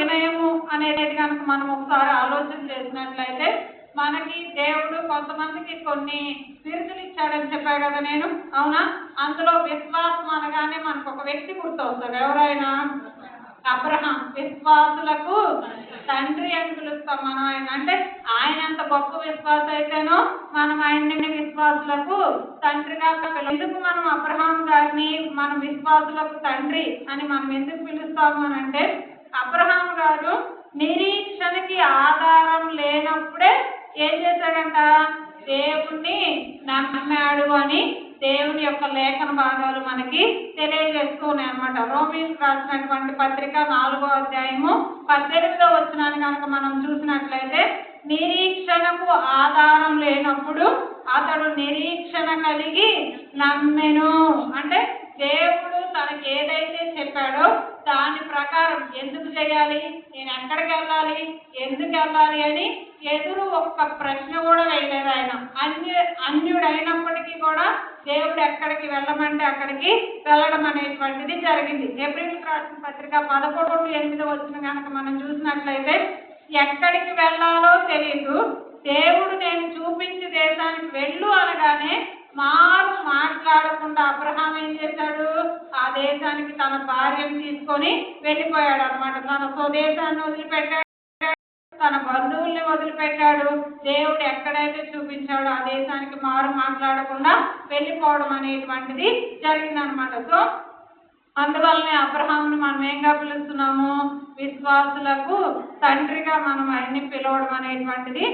వినయము అనేది కనుక మనం ఒకసారి ఆలోచన చేసినట్లయితే మనకి దేవుడు కొంతమందికి కొన్ని బిరుదులు ఇచ్చాడని చెప్పా కదా నేను. అవునా? అందులో విశ్వాసం అనగానే మనకు ఒక వ్యక్తి గుర్తొస్తాడు. ఎవరైనా? అబ్రహాం. విశ్వాసులకు తండ్రి అని పిలుస్తాం మనం ఆయన. అంటే ఆయన ఎంత గొప్ప విశ్వాస అయితేనో మనం ఆయన్ని విశ్వాసులకు తండ్రిగా పిలు ఎందుకు మనం అబ్రహాం గారిని మనం విశ్వాసులకు తండ్రి అని మనం ఎందుకు పిలుస్తాము అని అంటే అబ్రహాం గారు నిరీక్షణకి ఆధారం లేనప్పుడే ఏం చేశాడంట? దేవుణ్ణి నమ్మాడు అని దేవుని యొక్క లేఖన భాగాలు మనకి తెలియజేస్తున్నాయి అనమాట రోమిలకు రాసినటువంటి పత్రిక నాలుగో అధ్యాయము పద్దెనిమిదో వచ్చినాన్ని కనుక మనం చూసినట్లయితే నిరీక్షణకు ఆధారం లేనప్పుడు అతడు నిరీక్షణ కలిగి నమ్మెను. అంటే దేవుడు తనకి ఏదైతే చెప్పాడో దాని చేయాలి? నేను ఎక్కడికి వెళ్ళాలి? ఎందుకు వెళ్ళాలి అని ఎదురు ఒక్క ప్రశ్న కూడా వేయలేదు ఆయన. అన్యు అన్యుడైనప్పటికీ కూడా దేవుడు ఎక్కడికి వెళ్ళమంటే అక్కడికి వెళ్ళడం అనేటువంటిది జరిగింది. ఏప్రిల్ రాసిన పత్రిక పదకొండు ఎనిమిది వచ్చిన కనుక మనం చూసినట్లయితే ఎక్కడికి వెళ్ళాలో తెలియదు దేవుడు నేను చూపించి దేశానికి వెళ్ళు అనగానే మా మాట్లాడకుండా అబ్రహాం ఏం చేశాడు? ఆ దేశానికి తన భార్యను తీసుకొని వెళ్ళిపోయాడు అనమాట తన స్వదేశాన్ని వదిలిపెట్టాడు. తన బంధువుల్ని వదిలిపెట్టాడు. దేవుడు ఎక్కడైతే చూపించాడో ఆ దేశానికి మారు మాట్లాడకుండా వెళ్ళిపోవడం అనేటువంటిది జరిగిందనమాట సో అందువల్లనే అబ్రహాంను మనం ఏంగా పిలుస్తున్నాము? విశ్వాసులకు తండ్రిగా మనం ఆయన్ని పిలవడం అనేటువంటిది